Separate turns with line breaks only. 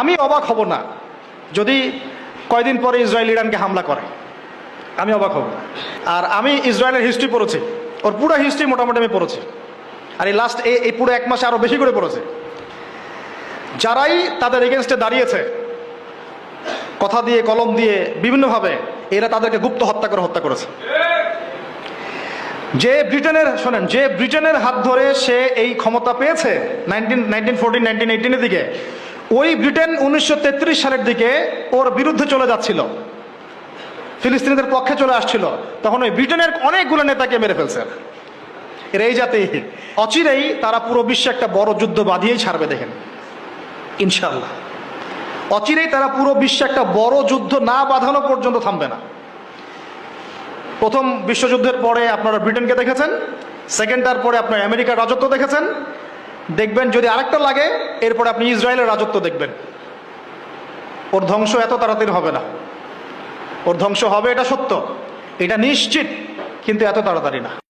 আমি অবাক হব না যদি কয়দিন পরে ইসরায়েল ইরানকে হামলা করে। আমি অবাক হব। আর আমি ইসরায়েলের হিস্ট্রি পড়েছি। ওর পুরো হিস্ট্রি মোটামুটি আমি পড়েছি। আর এই লাস্ট এই পুরো এক মাসে আরও বেশি করে পড়েছে। যারাই তাদের এগেনস্টে দাঁড়িয়েছে, কথা দিয়ে, কলম দিয়ে, বিভিন্নভাবে এরা তাদেরকে গুপ্ত হত্যা করে হত্যা করেছে। যে ব্রিটেনের শোনেন, যে ব্রিটেনের হাত ধরে সে এই ক্ষমতা পেয়েছে নাইনটিন নাইনটিন ফোরটিন নাইনটিন এইটিনের দিকে ওই ব্রিটেন উনিশশো তেত্রিশ সালের দিকে ওর বিরুদ্ধে চলে যাচ্ছিল। ফিলিস্তিনিদের পক্ষে চলে আসছিল। তখন ওই ব্রিটেনের অনেকগুলো নেতাকে মেরে ফেলছে। এর এই জাতি অচিরেই তারা পুরো বিশ্বে একটা বড় যুদ্ধ বাঁধিয়েই ছাড়বে দেখেন। ইনশাল্লাহ অচিরেই তারা পুরো বিশ্বে একটা বড় যুদ্ধ না বাঁধানো পর্যন্ত থামবে না। প্রথম বিশ্বযুদ্ধের পরে আপনারা ব্রিটেনকে দেখেছেন। সেকেন্ডটার পরে আপনার আমেরিকার রাজত্ব দেখেছেন। দেখবেন যদি আরেকটা লাগে, এরপর আপনি ইসরায়েলের রাজত্ব দেখবেন। ওর ধ্বংস এত তাড়াতাড়ি হবে না। ওর ধ্বংস হবে, এটা সত্য। এটা নিশ্চিত, কিন্তু এত তাড়াতাড়ি না।